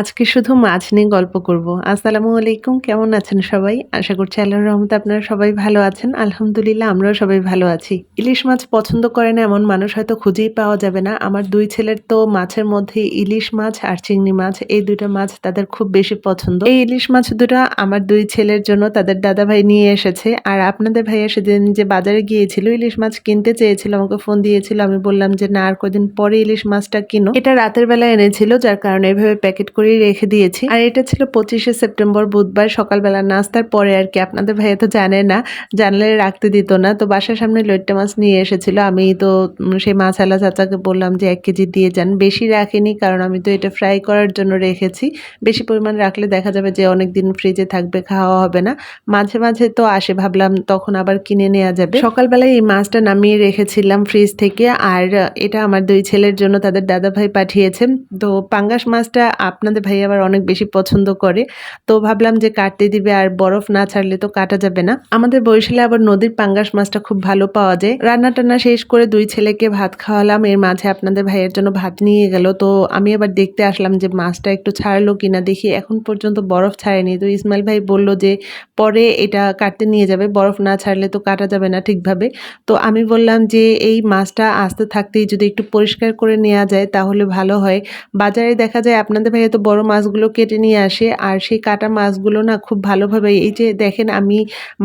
আজকে শুধু মাছ নিয়ে গল্প করব। আসসালামু আলাইকুম, কেমন আছেন সবাই? আশা করছি আল্লাহর রহমতে আপনারা সবাই ভালো আছেন। আলহামদুলিল্লাহ, আমরাও সবাই ভালো আছি। ইলিশ মাছ পছন্দ করে না এমন মানুষ হয়তো খুঁজেই পাওয়া যাবে না। আমার দুই ছেলের তো মাছের মধ্যে ইলিশ মাছ আর চিংড়ি মাছ, এই দুইটা মাছ তাদের খুব বেশি পছন্দ। এই ইলিশ মাছ দুটো আমার দুই ছেলের জন্য তাদের দাদা ভাই নিয়ে এসেছে। আর আপনাদের ভাইয়া সেদিন যে বাজারে গিয়েছিল, ইলিশ মাছ কিনতে চেয়েছিল, আমাকে ফোন দিয়েছিল। আমি বললাম যে, না, আর কদিন পরে ইলিশ মাছটা কিনো। এটা রাতের বেলা এনেছিল, যার কারণে এভাবে প্যাকেট করে রেখে দিয়েছি। আর এটা ছিল পঁচিশে সেপ্টেম্বর, বুধবার সকালবেলা নাস্তার পরে আর কি। আপনাদের ভাইয়া তো জানে না, জানলে রাখতে দিত না। তো বাসার সামনে লইট্টা মাছ নিয়ে এসেছিল। আমি তো সেই মাছ আলা চাচাকে বললাম যে এক কেজি দিয়ে যান। বেশি রাখিনি কারণ আমি তো এটা ফ্রাই করার জন্য রেখেছি। বেশি পরিমাণ রাখলে দেখা যাবে যে অনেক দিন ফ্রিজে থাকবে, খাওয়া হবে না। মাঝে মাঝে তো আসে, ভাবলাম তখন আবার কিনে নেওয়া যাবে। সকালবেলায় এই মাছটা নামিয়ে রেখেছিলাম ফ্রিজ থেকে। আর এটা আমার দুই ছেলের জন্য, তাদের দাদা ভাই পাঠিয়েছেন। তো পাঙ্গাস মাছটা আপনাদের ভাই আবার অনেক বেশি পছন্দ করে। তো ভাবলাম যে কাটতে দিবে আর বরফ না ছাড়লে তো কাটা যাবে না। আমাদের বরিশালে আবার নদীর পাঙ্গাস মাছটা খুব ভালো পাওয়া যায়। রান্না টান্না শেষ করে দুই ছেলেকে ভাত খাওয়ালাম। এর মাঝে আপনাদের ভাইয়ের জন্য ভাত নিয়ে গেল। তো আমি আবার দেখতে আসলাম যে মাছটা একটু ছাড়লো কিনা। দেখি এখন পর্যন্ত বরফ ছাড়েনি। তো ইসমাইল ভাই বলল যে পরে এটা কাটতে নিয়ে যাবে। বরফ না ছাড়লে তো কাটা যাবে না ঠিকভাবে। তো আমি বললাম যে এই মাছটা আসতে থাকতেই যদি একটু পরিষ্কার করে নেওয়া যায় তাহলে ভালো হয়। বাজারে দেখা যায় আপনাদের ভাইয়া বড় মাছগুলো কেটে নিয়ে আসে। আর সেই কাটা মাছগুলো না খুব ভালোভাবে এই যে দেখেন আমি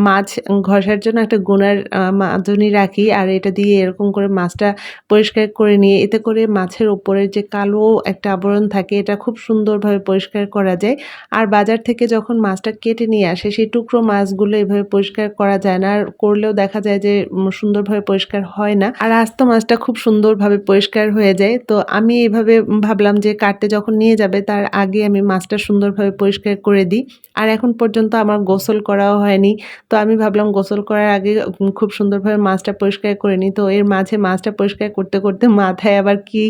মাছ ঘষার জন্য একটা গোনার মাজনি রাখি আর এটা দিয়ে এরকম করে মাছটা পরিষ্কার করে নিয়ে এতে করে মাছের ওপরে যে কালো একটা আবরণ থাকে এটা খুব সুন্দরভাবে পরিষ্কার করা যায়। আর বাজার থেকে যখন মাছটা কেটে নিয়ে আসে সেই টুকরো মাছগুলো এভাবে পরিষ্কার করা যায় না। আর করলেও দেখা যায় যে সুন্দরভাবে পরিষ্কার হয় না। আর আস্ত মাছটা খুব সুন্দরভাবে পরিষ্কার হয়ে যায়। তো আমি এইভাবে ভাবলাম যে কাটতে যখন নিয়ে যাবে তার আগে আমি মাছটা সুন্দরভাবে পরিষ্কার করে দিই। আর এখন পর্যন্ত আমার গোসল করাও হয়নি। তো আমি ভাবলাম গোসল করার আগে খুব সুন্দরভাবে মাছটা পরিষ্কার করে নিই। তো এর মাঝে মাছটা পরিষ্কার করতে করতে মাথায় আবার কি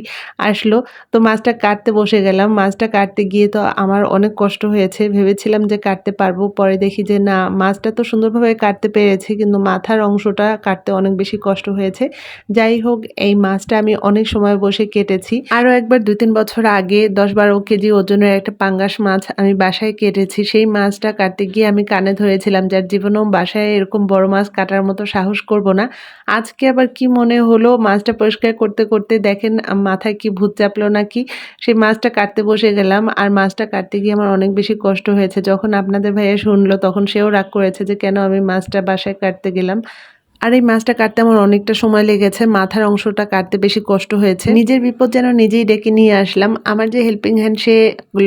আসলো? তো মাছটা কাটতে বসে গেলাম। মাছটা কাটতে গিয়ে তো আমার অনেক কষ্ট হয়েছে। ভেবেছিলাম যে কাটতে পারব। পরে দেখি যে না, মাছটা তো সুন্দরভাবে কাটতে পেরেছি, কিন্তু মাথার অংশটা কাটতে অনেক বেশি কষ্ট হয়েছে। যাই হোক, এই মাছটা আমি অনেক সময় বসে কেটেছি। আরও একবার দুই, তিন বছর আগে, দশ বারো কেজি ওজনের একটা পাঙ্গাস মাছ আমি বাসায় কেটেছি, সেই মাছটা কাটতে গিয়ে আমি কানে ধরেছিলাম যার জীবনেও বাসায় এরকম বড় মাছ কাটার মতো সাহস করব না। আজকে আবার কি মনে হলো? মাছটা পরিষ্কার করতে করতে দেখেন মাথায় কি ভূত চাপলো নাকি? সেই মাছটা কাটতে বসে গেলাম আর মাছটা কাটতে গিয়ে আমার অনেক বেশি কষ্ট হয়েছে। যখন আপনাদের ভাইয়া শুনলো তখন সেও রাগ করেছে যে কেন আমি মাছটা বাসায় কাটতে গেলাম। আর এই মাছটা কাটতে আমার অনেকটা সময় লেগেছে। মাথার অংশটা কাটতে বেশি কষ্ট হয়েছে। নিজের বিপদ যেন নিজেই ডেকে নিয়ে আসলাম। আমার যে হেল্পিং হ্যান্ড সে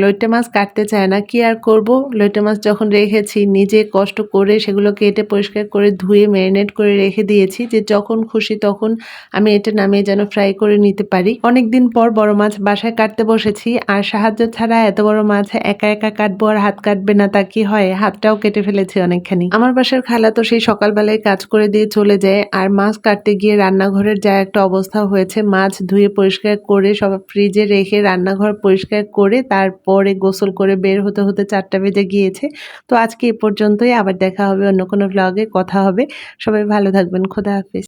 লইট্টা মাছ কাটতে চায় না। কি আর করব? লইট্টা মাছ যখন রেখেছি, নিজে কষ্ট করে সেগুলো কেটে পরিষ্কার করে ধুয়ে ম্যারিনেট করে রেখে দিয়েছি যে যখন খুশি তখন আমি এটা নামিয়ে যেন ফ্রাই করে নিতে পারি। অনেকদিন পর বড় মাছ বাসায় কাটতে বসেছি। আর সাহায্য ছাড়া এত বড় মাছ একা একা কাটবো আর হাত কাটবে না, তা কি হয়? হাতটাও কেটে ফেলেছি অনেকখানি। আমার বাসার খালা তো সেই সকালবেলায় কাজ করে দিয়ে চলে যায়। আর মাছ কাটতে গিয়ে রান্নাঘরের যা একটা অবস্থা হয়েছে, মাছ ধুয়ে পরিষ্কার করে সব ফ্রিজে রেখে রান্নাঘর পরিষ্কার করে তারপরে গোসল করে বের হতে হতে চারটা বেজে গিয়েছে। তো আজকে এ পর্যন্তই। আবার দেখা হবে অন্য কোনো ব্লগে কথা হবে। সবাই ভালো থাকবেন। খোদা হাফিজ।